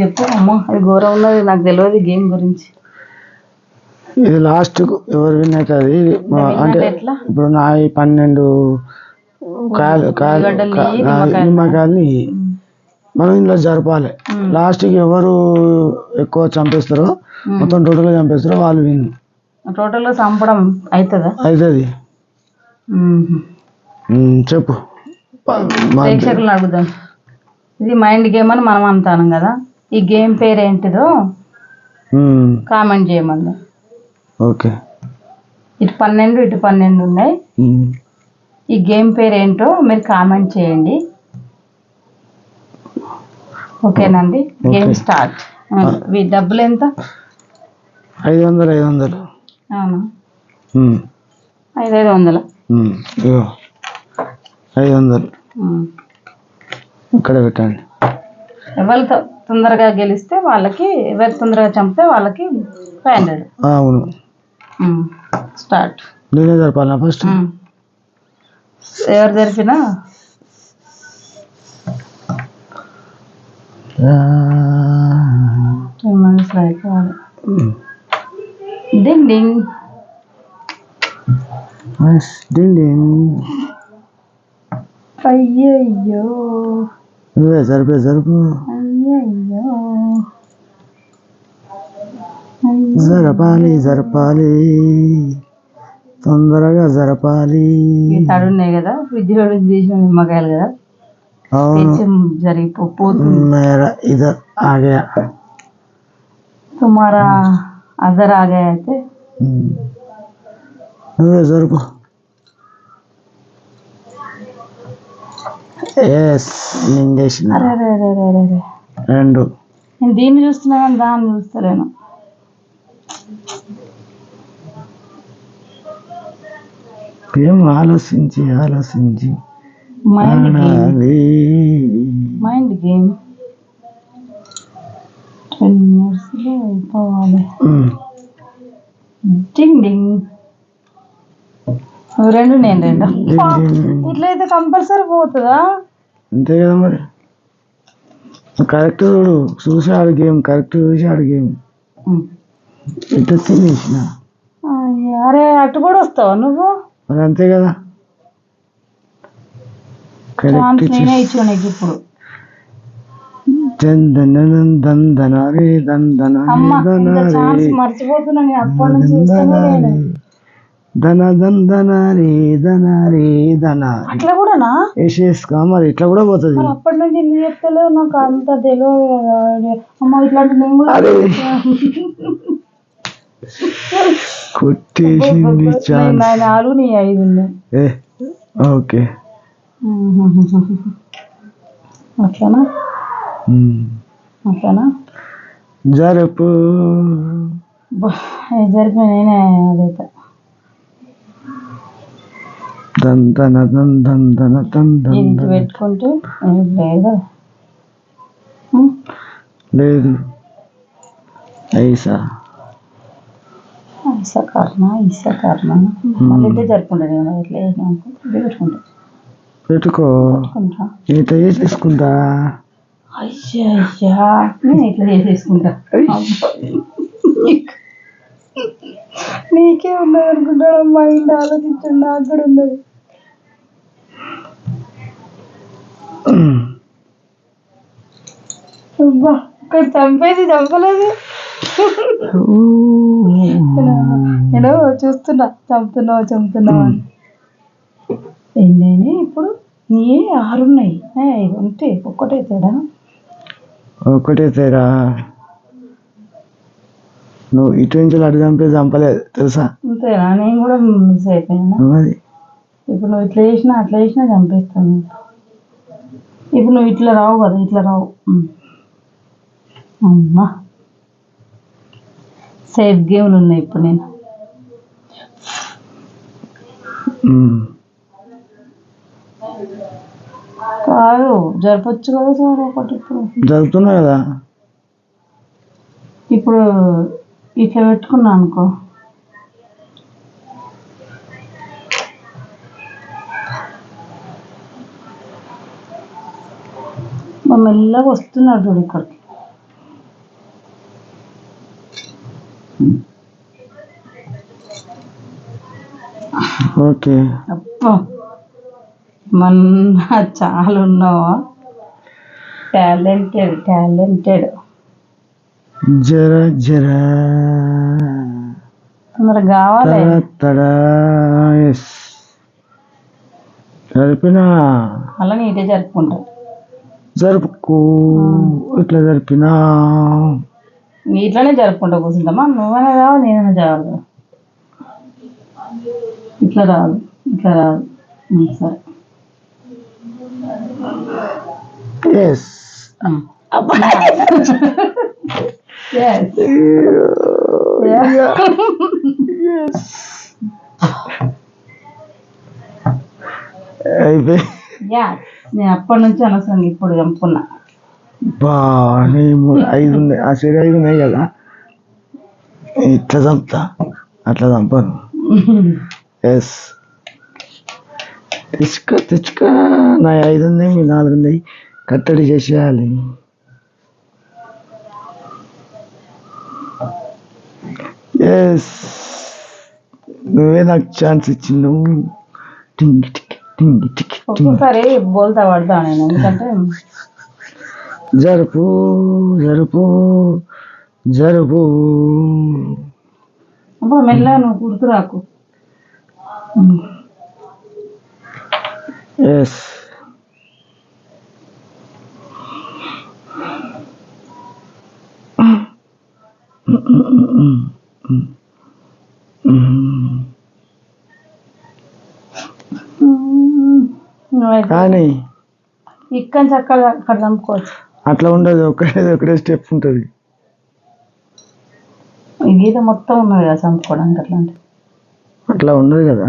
చెప్పు అమ్మ. అది ఘోరం ఉన్నది. నాకు తెలియదు గేమ్ గురించి. ఇది లాస్ట్ ఎవరు విన్ అవుతుంది అంటే ఇప్పుడు నా ఈ పన్నెండు కాయలు కాయలు ఉల్లిగడ్డలు కా- ఇయ్యి, ఆ, నిమ్మకాయలు. నిమ్మకాయలు ఇయ్యి. మనం ఇందులో జరపాలి. లాస్ట్కి ఎవరు ఎక్కువ చంపేస్తారో మొత్తం టోటల్గా చంపేస్తారో వాళ్ళు విన్. టోటల్గా చంపడం అవుతుందా అవుతుంది చెప్పు. ప్రేక్షకులను అడుగుదాం. ఇది మైండ్ గేమ్ అని మనం అంటాను కదా. ఈ గేమ్ పేరు ఏంటిదో కామెంట్ చేయమన్నా ఓకే. ఇటు పన్నెండు ఇటు పన్నెండు ఉన్నాయి. ఈ గేమ్ పేరు ఏంటో మీరు కామెంట్ చేయండి. ఓకేనండి గేమ్. స్టార్ట్. డబ్బులు ఎంత? ఐదు వందలు ఐదు వందలు అవును ఐదు ఐదు వందలు. ఐదు వందలు. ఇక్కడ పెట్టండి. ఎవరు త- తొందరగా గెలిస్తే వాళ్ళకి ఎవరు తొందరగా చంపితే వాళ్ళకి ఫైవ్ హండ్రెడ్. అవును. స్టార్ట్. నేనే జరపాలనా ఫస్ట్? ఎవరు జరిపినా? మంత్స్ అయిపోవాలి డింగ్ డింగ్. డింగ్ డింగ్. అయ్యయ్యో. జరుపు అయ్యయ్యో జరపాలి జరపాలి. తొందరగా జరపాలి. తడున్నాయి కదా ఫ్రిడ్జ్లో తీసిన నిమ్మకాయలు కదా? అవును. తెచ్చి జరిగిపో పోతుంది. మేరా ఇదర్ ఆ గయా తుమారా అదర్ ఆగా అయితే. నువ్వే జరుపు ఎస్ అరే అరే అరే అరే అరే అరే రెండు. నేను దీన్ని చూస్తున్నా కానీ దాన్ని చూస్తలేను. ఏం ఆలోచించి ఆలోచించి mind game mind game ten మినిట్స్లో అయిపోవాలి. ఉమ్. డింగ్ డింగ్ నువ్వు రెండు నేను రెండు. ఇట్లయితే కంపల్సరీ పోతుందా? అంతే కదా మరి. కరెక్ట్ చూడు చూసి ఆడు గేమ్ కరెక్ట్ చూసి ఆడు గేమ్. ఇట్లా తినేసిన అరే అటు కూడా వస్తావా నువ్వు? మరి అంతే కదా. కరెక్ట్ నేనే ఇచ్చాను ఇప్పుడు. మర్చిపోతున్నా నుంచి చూస్తూనే లేను ధన దనారే ధన అట్లా కూడానా? వేసేసుకో మరి ఇట్లా కూడా పోతుంది. అప్పటి నుంచి ఎందుకు చెప్తలేవు నాకు అంత తెలియదు. అమ్మ ఇట్లాంటి నేను కూడా కొట్టేసింది నాలుగు నీ ఐదు ఓకే. అట్లనా. అట్లనా? జరుపు. జరిపి నేనే అదైతే. ఇటు పెట్టుకుంటే ఇది లేదు? లేదు. ఐసా. కర్ణ కర్ణ మళ్ళీ నేను ఇట్లా పెట్టుకుంటా. పెట్టుకో అయ్యా అయ్యా నేను ఇట్లా చేసేసుకుంటా. నీకే ఉన్నది అనుకుంటాడు మైండ్ ఆలోచించండి నాకు కూడా ఉన్నది. అబ్బా ఇక్కడ చంపేది చంపలేదు. నేను చూస్తున్నా చంపుతున్నావు చంపుతున్నావు అని. ఎన్నైనా ఇప్పుడు నీ ఆరున్నాయి. ఏ, ఉంటే ఒక్కటే తేడా. ఒకటే తేడా. నువ్వు ఇటు నుంచి అటు చంపే చంపలేదు తెలుసా? అంతేనా? నేను కూడా మిస్ అయిపోయాను? అది ఇప్పుడు నువ్వు ఇట్లా చేసినా అట్లా చేసినా చంపేస్తాను ఇప్పుడు నువ్వు ఇట్లా రావు కదా ఇట్లా రావు. అమ్మా. సేఫ్ గేమ్లు ఉన్నాయి ఇప్పుడు నేను. కాదు జరపచ్చు కదా సార్ ఒకటి ఇప్పుడు. జరుగుతున్నా కదా? ఇప్పుడు ఇట్లా పెట్టుకున్నాను అనుకో. మెల్లగా వస్తున్నాడు చూడు ఇక్కడికి. ఓకే. అబ్బా చాలా ఉన్నావా టాలెంటెడ్ టాలెంటెడ్. జర జర. కావాలి. తడ ఎస్. జరిపిన అలా నీటే జరుపుకుంటాం. జరుపుకో. ఇట్లా జరిపినా? ఇట్లానే జరుపుకుంటా కూర్చుంటామా నువ్వైనా రావాలి నేనైనా కదా. ఇట్లా రాదు ఇట్లా రాదు. సరే. Yes. Um. Yes. Yeah. Yeah. నేను అప్పటి నుంచి అనవసరం ఇప్పుడు చంపుకున్నా బా నీ మూడు ఐదు ఉన్నాయి ఆ సరే ఐదు ఉన్నాయి కదా. ఇట్లా చంపుతా అట్లా చంపాను. ఎస్ తెచ్చుక తెచ్చుక. నా ఐదు ఉన్నాయి మీ నాలుగు ఉన్నాయి కట్టడి చేసేయాలి. నువ్వే నాకు ఛాన్స్ ఇచ్చినావు టింగి టికి టింగి టికి టింగి. ఒక్కొక్కసారి బోల్తా పడతా నేను ఎందుకంటే జరుపు జరుపు జరుపు. అబ్బా మెల్ల నువ్వు గుర్తురాకు ఎస్ నువ్వైతే కానీ ఇక్కడ చక్కగా అక్కడ చంపుకోవచ్చు అట్లా ఉండదు ఒకటే ఒకటే స్టెప్ ఉంటుంది. గీత మొత్తం ఉన్నది కదా చంపుకోవడానికి అట్లాంటి అట్లా ఉండదు కదా.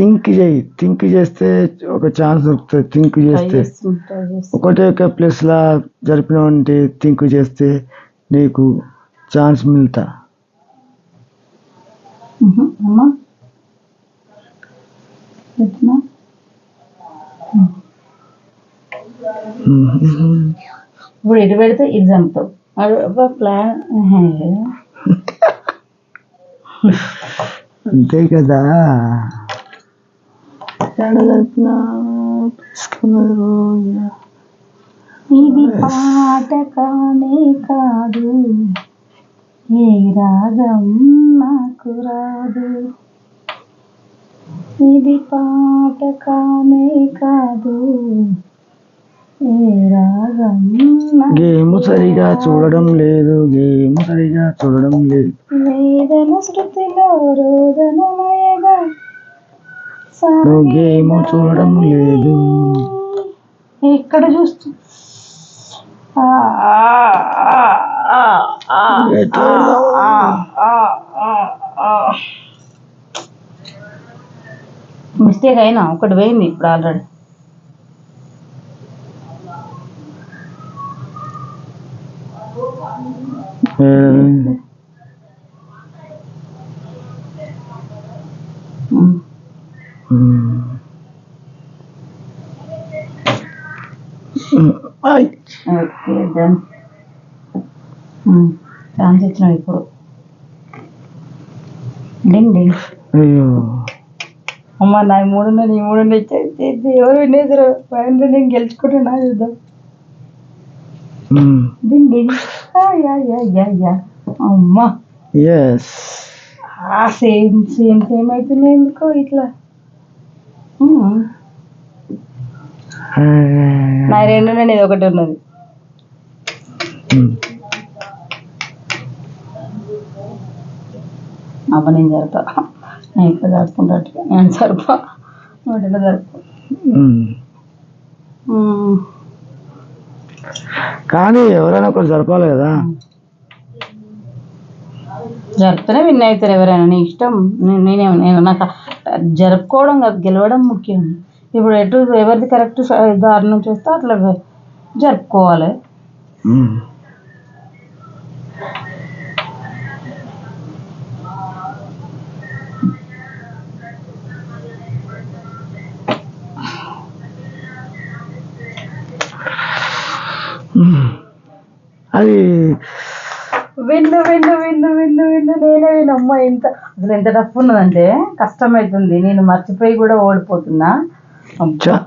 ఉమ్. థింక్ చేయి థింక్ చేస్తే ఒక ఛాన్స్ దొరుకుతుంది థింక్ ట్రై చేస్తే చేస్తుంది ట్రై చేస్తుంది ఒకటే ఒక ప్లేస్లా జరిపినావంటే థింక్ చేస్తే నీకు ఛాన్స్ మిల్తా ఉహు, అమ్మా పెట్టినా ఇప్పుడు ఇటు పెడితే ఇది చంపుతావు అబ్బా ప్లాన్ అంతే కదా తీసుకున్నారు. ఇది పాట కానే కాదు. ఏ రాగం నాకు రాదు. ఇది పాట కానే కాదు. ఏ రాగం నాకు గేమ్ సరిగా చూడడం లేదు గేమ్ సరిగా చూడడం లేదు. వేదన శృతిలో రోదనమయగా సరిగేమో చూడడం లేదు. ఇక్కడ చూస్తూ మిస్టేక్ అయినా ఒకటి పోయింది ఇప్పుడు ఆల్రెడీ Yeah. ఇప్పుడు. డింగ్ డింగ్. అయ్యో. అమ్మ నా మూడు నీ మూడు ఎవరు వినేసారు పైన నేను గెలుచుకుంటున్నా చూద్దాం. డింగ్ యా యా యా యా. అమ్మా. ఎస్ ఆ సేమ్ సేమ్ సేమ్ అవుతున్నాయి ఎందుకో ఇట్లా. నా రెండు ఇది ఒకటి ఉన్నది. అమ్మ నేను జరుపుతా నేను ఇట్లా జరుపుకుంటా నేను జరుపా. నువ్వు జరుపు. కానీ ఎవరైనా ఒకరు జరపాలి కదా. జరుపుతూనే విన్ అవుతారు ఎవరైనా. నీ ఇష్టం. నేను నేనే నేను నాకు జరుపుకోవడం కాదు గెలవడం ముఖ్యం. ఇప్పుడు ఎటు ఎవరిది కరెక్ట్ దారి నుంచి వస్తే అట్లా జరుపుకోవాలి. అది విన్ను విన్ను విన్ను విన్ను విన్ను నేనే విను అమ్మ ఇంత. అసలు ఎంత టఫ్ ఉన్నదంటే కష్టమవుతుంది నేను మర్చిపోయి కూడా ఓడిపోతున్నా. చ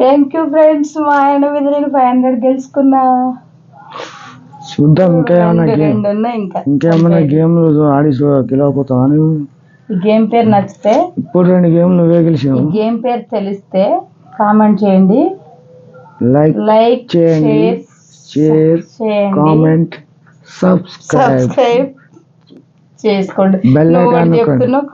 థ్యాంక్ యూ ఫ్రెండ్స్ మా ఆయన మీద నేను ఫైవ్ హండ్రెడ్ గెలుచుకున్నా. చూద్దాం ఇంకా ఏమైనా గేమ్ రెండు ఉన్నాయి ఇంకా. ఇంకేమైనా గేమ్లు ఆడి నువ్వు? ఈ గేమ్ పేరు నచ్చితే ఇప్పుడు రెండు గేమ్ నువ్వే ఈ గెలిచినావు గేమ్ పేరు తెలిస్తే కామెంట్ చేయండి. లైక్ లైక్ చేయండి, share share comment subscribe subscribe చేసుకోండి. ఒకటి నొక్కండి. చెప్తున్నావు?